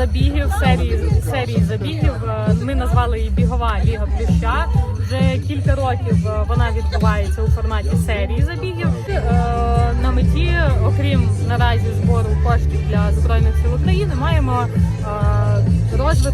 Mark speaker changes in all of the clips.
Speaker 1: забігів, серії, серії забігів. Е, Ми назвали її бігова ліга плюща. Вже кілька років е, вона відбувається у форматі серії забігів. Е, На меті, окрім наразі збору коштів для збройних сил України, маємо е,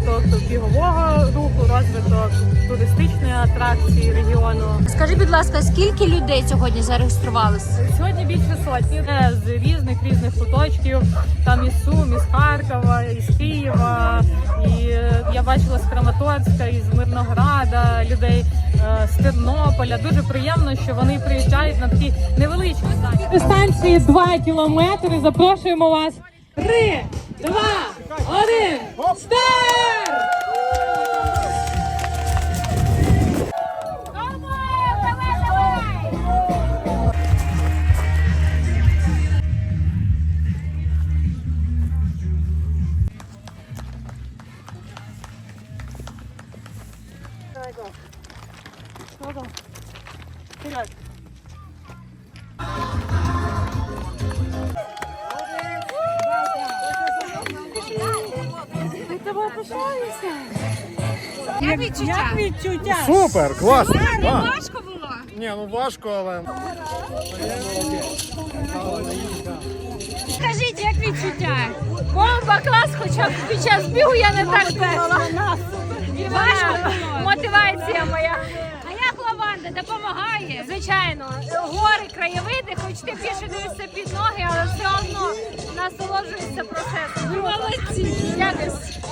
Speaker 1: розвиток бігового руху, розвиток туристичної атракції регіону.
Speaker 2: Скажи, будь ласка, скільки людей сьогодні зареєструвалися?
Speaker 1: Сьогодні більше сотні з різних різних куточків. Там із Сум, із Харкова, із Києва. І е, я бачила з Краматорська, із Мирнограда, людей е, з Тернополя. Дуже приємно, що вони приїжджають на такі невеличкі дистанції 2 кілометри. Запрошуємо вас. Три, два, один, старт! Вперед! Ми тобою пишаємося.
Speaker 2: Як відчуття?
Speaker 1: відчуття?
Speaker 3: Супер, класно.
Speaker 2: Не
Speaker 3: А,
Speaker 2: важко було.
Speaker 3: ні, ну важко, але
Speaker 2: Скажіть, як відчуття? Бомба, клас, хоча б під час бігу я не так думала. Допомагає? Звичайно, гори, краєвиди, хоч ти більше дивишся під ноги, але все одно насолоджуєшся процесом. Молодці! молодці.